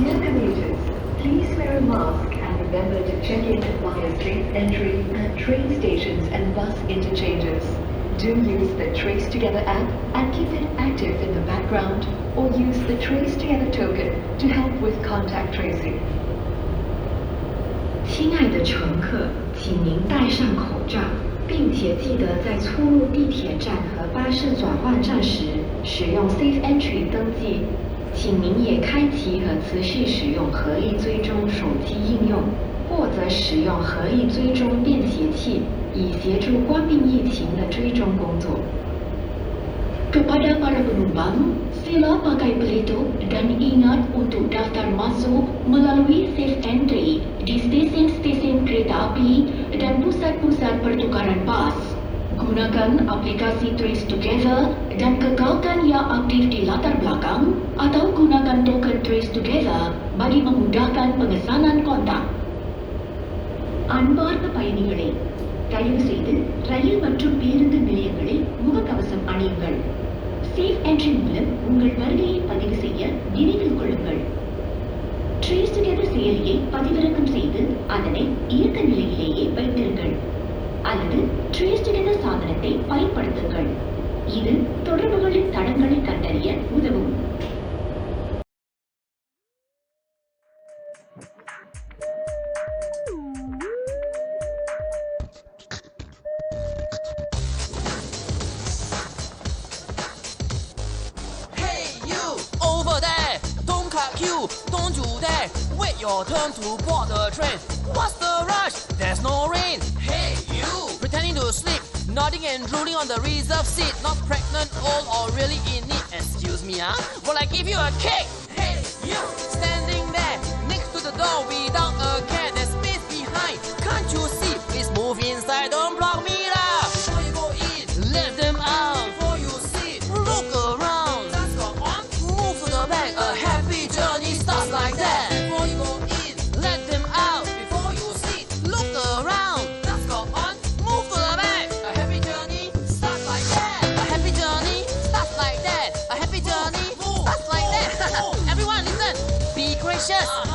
Dear commuters, please wear a mask and remember to check in via safe entry at train stations and bus interchanges. Do use the Trace Together app and keep it active in the background or use the Trace Together token to help with contact tracing. 亲爱的乘客，请您戴上口罩，并且记得在出入地铁站和巴士转换站时使用 Safe Entry 登记。请您也 开启和持续使用合力追踪手机应用，或者使用合力追踪便携器，以协助冠病疫情的追踪工作。 Kepada para penumpang, sila pakai pelitup dan ingat untuk daftar masuk melalui safe entry di stesen-stesen kereta api dan pusat-pusat pertukaran bas. Gunakan aplikasi Trace Together dan kekalkan yang aktif di latar belakang atau gunakan token Trace Together bagi memudahkan pengesanan kontak. அன்பார்ந்த பயணிகளே தயவு செய்து ரயில் மற்றும் பேருந்து நிலையங்களில் முகக்கவசம் அணியுங்கள் safe entry மூலம் உங்கள் வருகையை பதிவு செய்ய நினைவில் கொள்ளுங்கள் ட்ரேஸ் டுகெதர் செயலியை பதிவிறக்கம் செய்து அதனை இயக்க நிலை டுகெதர் சாதனத்தை பயன்படுத்துங்கள் இது தொடர்புகளின் தடங்களை கண்டறிய உதவும் Hey you over there, don't cut queue, don't do that. Wait your turn to board the train. What's the rush? There's no rain. and drooling on the reserved seat. Not pregnant, old or really in need. Excuse me, huh? Will I give you a kick? Gracias.